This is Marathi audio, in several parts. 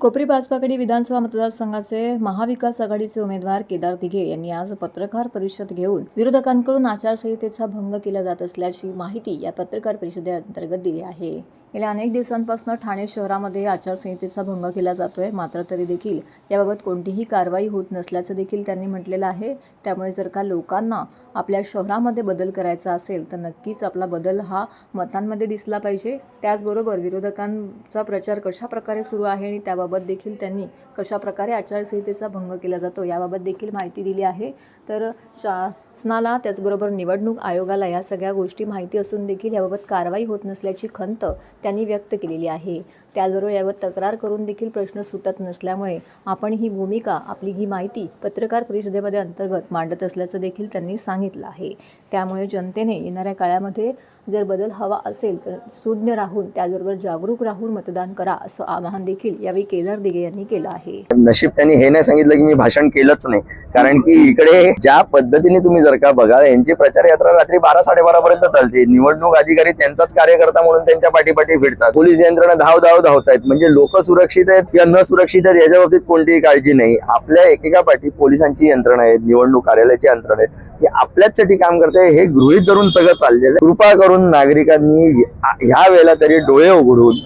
कोपरी पाचपाकडी विधानसभा मतदारसंघाचे महाविकास आघाडीचे उमेदवार केदार दिघे यांनी आज पत्रकार परिषद घेऊन विरोधकांकडून आचारसंहितेचा भंग केला जात असल्याची माहिती या पत्रकार परिषदेअंतर्गत दिली आहे. गेल्या अनेक दिवसांपासून ठाणे शहरामध्ये आचारसंहितेचा भंग केला जातोय. मात्र तरी देखील याबाबत कोणतीही कारवाई होत नसल्याचं देखील त्यांनी म्हटलेलं आहे. त्यामुळे जर का लोकांना आपल्या शहरामध्ये बदल करायचा असेल तर नक्कीच आपला बदल हा मतांमध्ये दिसला पाहिजे. त्याचबरोबर विरोधकांचा प्रचार कशा प्रकारे सुरू आहे आणि त्याबाबत देखील त्यांनी कशाप्रकारे आचारसंहितेचा भंग केला जातो याबाबत देखील माहिती दिली आहे. तर शासनाला त्याचबरोबर निवडणूक आयोगाला या सगळ्या गोष्टी माहिती असून देखील याबाबत कारवाई होत नसल्याची खंत त्यांनी व्यक्त केलेली आहे. त्याचबरोबर यावर तक्रार करून देखील प्रश्न सुटत नसल्यामुळे आपण ही भूमिका आपली ही माहिती पत्रकार परिषदेमध्ये अंतर्गत मांडत असल्याचं देखील त्यांनी सांगितलं आहे. त्यामुळे जनतेने येणाऱ्या काळामध्ये जर बदल हवा असेल तर सुज्ञ राहून त्याचबरोबर जागरूक राहून मतदान करा असं आवाहन देखील यावेळी केदार दिगे यांनी केलं आहे. नशीब त्यांनी हे नाही सांगितलं की मी भाषण केलंच नाही. कारण की इकडे ज्या पद्धतीने तुम्ही जर का बघा यांची प्रचार यात्रा रात्री बारा साडेबारा पर्यंत चालते. निवडणूक अधिकारी त्यांचाच कार्यकर्ता म्हणून त्यांच्या पाठीपाठी फिरतात. पोलीस यंत्रणा धाव धाव धावत आहेत म्हणजे लोक सुरक्षित आहेत किंवा न सुरक्षित आहेत याच्या बाबतीत कोणतीही काळजी नाही. आपल्या एकेका पाठी पोलिसांची यंत्रणा आहेत निवडणूक कार्यालयाची यंत्रणा आहेत की आपल्याचसाठी काम करते. हे गृहित धरून सगळं चाललेलं आहे. कृपा करून नागरिकांनी ह्या वेळेला तरी डोळे उघडून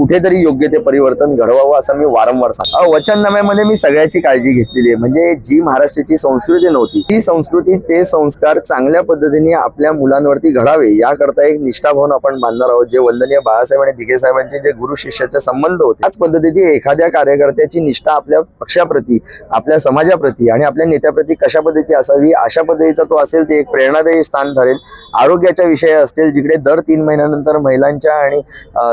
कुठेतरी योग्य ते परिवर्तन घडवावं असं मी वारंवार सांगतो. वचननाम्यामध्ये मी सगळ्याची काळजी घेतलेली आहे. म्हणजे जी महाराष्ट्राची संस्कृती नव्हती ती संस्कृती ते संस्कार चांगल्या पद्धतीने आपल्या मुलांवरती घडावे याकरता एक निष्ठाभावन आपण बांधणार आहोत. जे वंदनीय बाळासाहेब आणि दिघे साहेबांचे जे गुरु शिष्याचे संबंध होते त्याच पद्धतीने एखाद्या कार्यकर्त्याची निष्ठा आपल्या पक्षाप्रती आपल्या समाजाप्रती आणि आपल्या नेत्याप्रती कशा पद्धतीची असावी अशा पद्धतीचा तो असेल ते एक प्रेरणादायी स्थान ठरेल. आरोग्याच्या विषय असतील जिकडे दर तीन महिन्यानंतर महिलांच्या आणि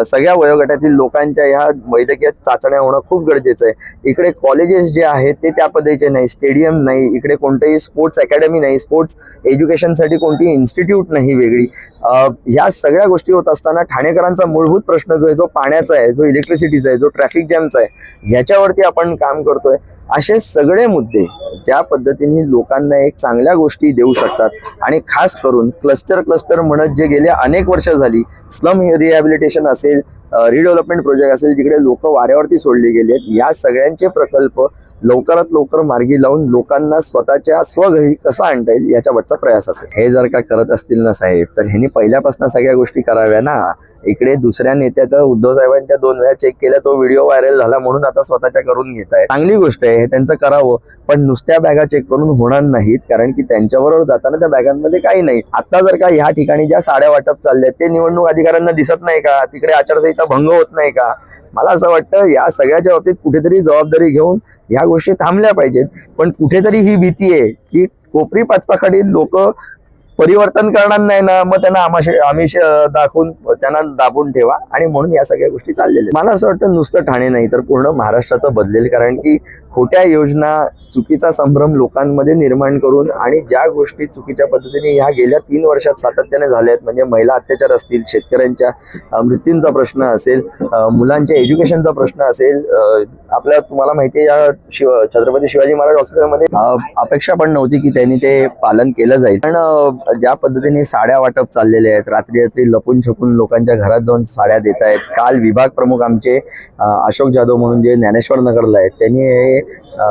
सगळ्या वयोगटातील लोकांच्या ह्या वैद्यकीय चाचण्या होणं खूप गरजेचं आहे. इकडे कॉलेजेस जे आहेत ते त्या पद्धतीचे नाही. स्टेडियम नाही. इकडे कोणतेही स्पोर्ट्स अकॅडमी नाही. स्पोर्ट्स एज्युकेशनसाठी कोणतीही इन्स्टिट्यूट नाही वेगळी. ह्या सगळ्या गोष्टी होत असताना ठाणेकरांचा मूलभूत प्रश्न जो आहे जो पाण्याचा आहे जो इलेक्ट्रिसिटीचा आहे जो ट्रॅफिक जॅमचा आहे ह्याच्यावरती आपण काम करतोय. असे सगळे मुद्दे ज्या पद्धतीने लोकांना एक चांगल्या गोष्टी देऊ शकतात. आणि खास करून क्लस्टर क्लस्टर म्हणत जे गेले अनेक वर्ष झाली स्लम रिहॅबिलिटेशन असेल रिडेव्हलपमेंट प्रोजेक्ट असेल जिकडे लोक वाऱ्यावरती सोडली गेली आहेत या सगळ्यांचे प्रकल्प लवकरात लवकर मार्गी लावून लोकांना स्वतःच्या स्वघरी कसा आणता येईल याच्यावरचा प्रयास असेल. हे जर का करत असतील ना साहेब तर ह्यांनी पहिल्यापासून सगळ्या गोष्टी कराव्या ना. इकडे दुसऱ्या नेत्याचा उद्धव साहेबांच्या दोन वेळा चेक केला तो व्हिडिओ व्हायरल झाला म्हणून आता स्वतःच्या करून घेत आहे. चांगली गोष्ट आहे हे त्यांचं करावं पण नुसत्या बॅगा चेक करून होणार नाहीत कारण की त्यांच्याबरोबर जाताना त्या बॅगांमध्ये काही नाही. आता जर का ह्या ठिकाणी ज्या साड्या वाटप चालल्या ते निवडणूक अधिकाऱ्यांना दिसत नाही का? तिकडे आचारसंहिता भंग होत नाही का? मला असं वाटतं या सगळ्याच्या बाबतीत कुठेतरी जबाबदारी घेऊन ह्या गोष्टी थांबल्या पाहिजेत. पण कुठेतरी ही भीती आहे की कोपरी पाचपाखाडी लोक परिवर्तन करणार नाही ना मग त्यांना आमाश आमिष दाखवून त्यांना दाबून ठेवा. आणि म्हणून या सगळ्या गोष्टी चाललेल्या मला असं वाटतं नुसतं ठाणे नाही तर पूर्ण महाराष्ट्राचं बदलेल. कारण की खोट्या योजना चुकीचा संभ्रम लोकांमध्ये निर्माण करून आणि ज्या गोष्टी चुकीच्या पद्धतीने ह्या गेल्या तीन वर्षात सातत्याने झाल्या आहेत म्हणजे महिला अत्याचार असतील शेतकऱ्यांच्या मृत्यूंचा प्रश्न असेल मुलांच्या एज्युकेशनचा प्रश्न असेल आपल्या तुम्हाला माहिती आहे या शिव छत्रपती शिवाजी महाराज हॉस्पिटलमध्ये अपेक्षा पण नव्हती की त्यांनी ते पालन केलं जाईल. पण ज्या पद्धतीने साड्या वाटप चाललेले आहेत रात्री रात्री लपून छपून लोकांच्या घरात जाऊन साड्या देत आहेत काल विभाग प्रमुख आमचे अशोक जाधव म्हणून जे ज्ञानेश्वर नगरला आहेत त्यांनी हे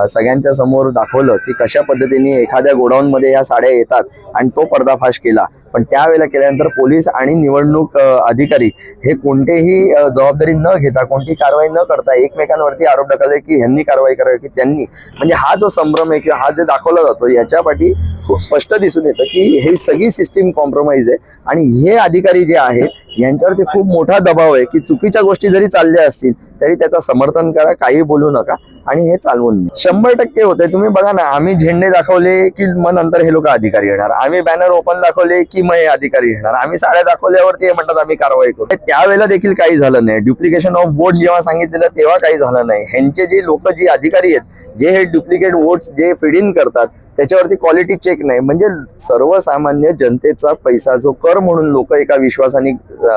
सगळ्यांच्या समोर दाखवलं की कशा पद्धतीने एखाद्या गोडाऊन मध्ये या साड्या येतात आणि तो पर्दाफाश केला. पण त्यावेळेला केल्यानंतर पोलीस आणि निवडणूक अधिकारी हे कोणतेही जबाबदारी न घेता कोणती कारवाई न करता एकमेकांवरती आरोप टाकले की ह्यांनी कारवाई करावी की त्यांनी. म्हणजे हा जो संभ्रम आहे किंवा हा जे दाखवला जातो याच्या पाठी खूप स्पष्ट दिसून येतं की हे सगळी सिस्टीम कॉम्प्रोमाइज आहे. आणि हे अधिकारी जे आहेत यांच्यावरती खूप मोठा दबाव आहे की चुकीच्या गोष्टी जरी चालल्या असतील तरी त्याचा समर्थन करा काही बोलू नका. आणि हे चालवून शंभर टक्के होते. तुम्ही बघा ना आम्ही झेंडे दाखवले की मग नंतर हे लोक अधिकारी येणार. आम्ही बॅनर ओपन दाखवले की मग हे अधिकारी येणार. आम्ही साड्या दाखवल्यावरती हे म्हणतात आम्ही कारवाई करू. त्यावेळेला देखील काही झालं नाही. डुप्लिकेशन ऑफ वोट जेव्हा सांगितलेलं तेव्हा काही झालं नाही. ह्यांचे जे लोक जे अधिकारी आहेत जे हे डुप्लिकेट वोट्स जे फिड इन करतात त्याच्यावरती क्वालिटी चेक नाही. म्हणजे सर्वसामान्य जनतेचा पैसा जो कर म्हणून लोक एका विश्वासाने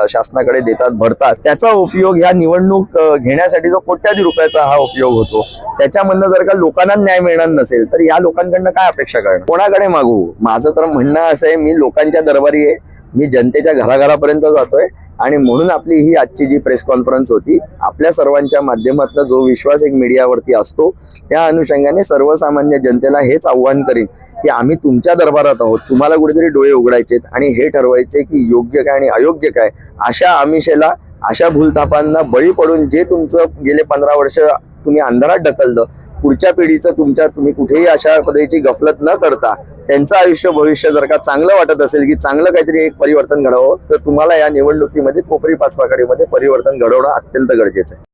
शासनाकडे देतात भरतात त्याचा उपयोग ह्या निवडणूक घेण्यासाठी जो कोट्याधी रुपयाचा हा उपयोग होतो त्याच्यामधनं जर का लोकांना न्याय मिळणार नसेल तर या लोकांकडनं काय अपेक्षा करणार? कोणाकडे मागू? माझं तर म्हणणं असं आहे मी लोकांच्या दरबारी आहे. मी जनतेच्या घराघरापर्यंत जातोय. आणि म्हणून आपली ही आजची जी प्रेस कॉन्फरन्स होती आपल्या सर्वांच्या माध्यमातला जो विश्वास एक मीडियावरती असतो त्या अनुषंगाने सर्वसामान्य जनतेला हेच आव्हान करीन की आम्ही तुमच्या दरबारात आहोत तुम्हाला कुठेतरी डोळे उघडायचेत आणि हे ठरवायचे की योग्य काय आणि अयोग्य काय अशा आमिषेला अशा भूलथापांना बळी पडून जे तुमचं गेले पंधरा वर्ष तुम्ही अंधारात ढकललं पुढच्या पिढीचं तुमच्या तुम्ही कुठेही अशा पद्धतीची गफलत न करता त्यांचं आयुष्य भविष्य जर का चांगलं वाटत असेल की चांगलं काहीतरी एक परिवर्तन घडावं तर तुम्हाला या निवडणुकीमध्ये कोपरी पाचवाकडीमध्ये परिवर्तन घडवणं अत्यंत गरजेचं आहे.